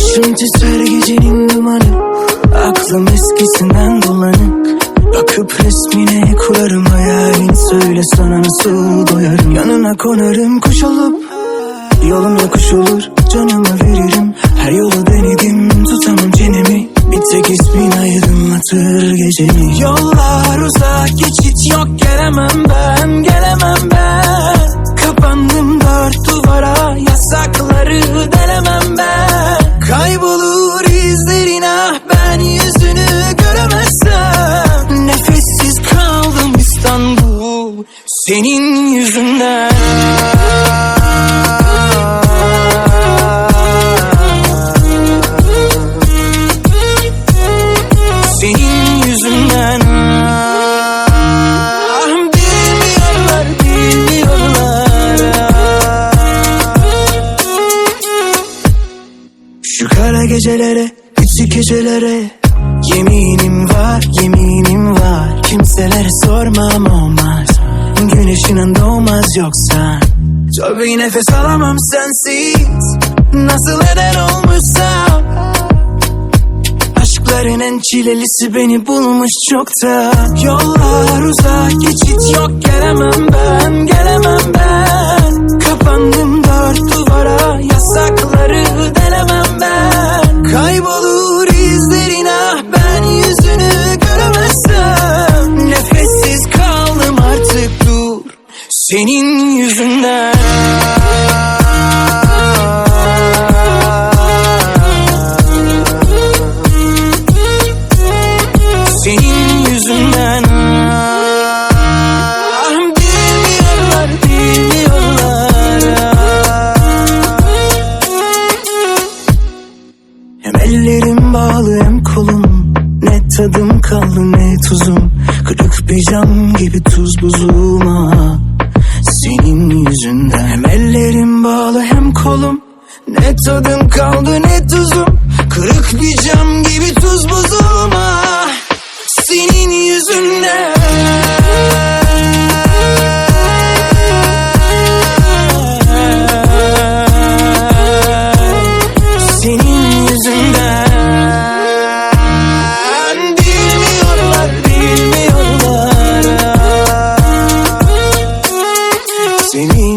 Başım titrer gecenin dumanı. Aklım eskisinden bulanık Bakıp resmine kurarım hayalin Söyle sana nasıl doyarım? Yanına konarım kuş olup Yolum yokuş olur canımı veririm. Her yolu denedim tutamam çenemi. Bir tek ismin aydınlatır gecemi Yollar uzak geçit yok gelemem ben. Gel senin yüzünden. Senin yüzünden. Ah, Bilmiyorlar, bilmiyorlar. Şu kara gecelere, küçük gecelere. Yeminim var, yeminim var. Kimselere sormam olmaz Güneşinin doğmaz yoksa. Bir nefes alamam sensiz. Nasıl eder olmuşsa. Aşkların en çilelisi beni bulmuş çokta. Yollar uzak geçit yok gelemem ben Gelemem ben. Kapandım Senin yüzünden. Senin yüzünden. Ah, Bilmiyorlar, bilmiyorlar. Hem ellerim bağlı hem kolum. Ne tadım kaldı ne tuzum. Kırık bir cam gibi tuz buzum ah senin yüzünden. Hem ellerim bağlı hem kolum. Ne tadım kaldı ne tuzum. Kırık bir cam gibi see me